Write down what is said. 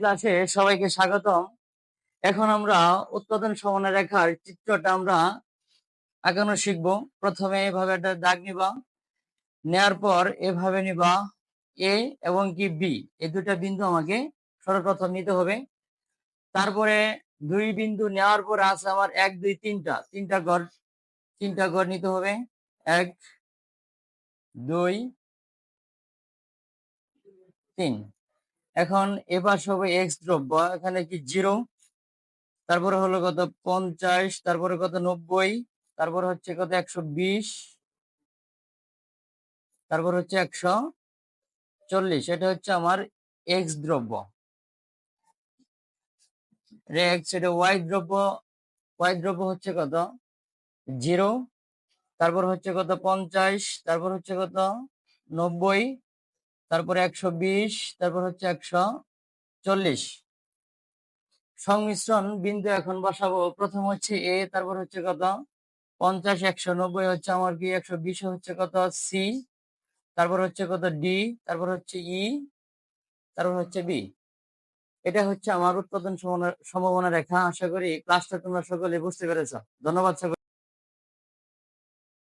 ক্লাসে সবাইকে স্বাগতম। এখন আমরা উৎপাদন সমানের রেখার চিত্রটা আমরা আঁকানো শিখব। প্রথমে এভাবে একটা দাগ নিবা, নেয়ার পর এভাবে নিবা এ এবং কি বি এই দুটা বিন্দু আমাকে সর্বপ্রথম নিতে হবে। তারপরে দুই বিন্দু নেওয়ার পর আছে আমার এক, দুই, তিনটা। তিনটা ঘর তিনটা ঘর নিতে হবে। এক, দুই, তিন। এখন এপাশ হবে এক্স দ্রব্য, এখানে কি জিরো তারপরে হলো কত পঞ্চাশ, তারপরে কত নব্বই, তারপর হচ্ছে কত একশো বিশ, তারপর হচ্ছে একশো চল্লিশ, এটা হচ্ছে আমার এক্স দ্রব্য। এটা ওয়াই দ্রব্য ওয়াই দ্রব্য হচ্ছে কত? জিরো তারপর হচ্ছে কত পঞ্চাশ, তারপর হচ্ছে কত নব্বই তারপরে একশো বিশ, তারপর হচ্ছে একশো চল্লিশ। সংমিশ্রণ বিন্দু এখন বসাবো। প্রথম হচ্ছে এ তারপর হচ্ছে কত? পঞ্চাশ, একশো নব্বই হচ্ছে আমার কি? একশো বিশ হচ্ছে কত? সি তারপর হচ্ছে কত? ডি তারপর হচ্ছে ই তারপর হচ্ছে বি এটা হচ্ছে আমার উৎপাদন সম্ভাবনা রেখা। আশা করি ক্লাসটা তোমরা সকলে বুঝতে পেরেছ। ধন্যবাদ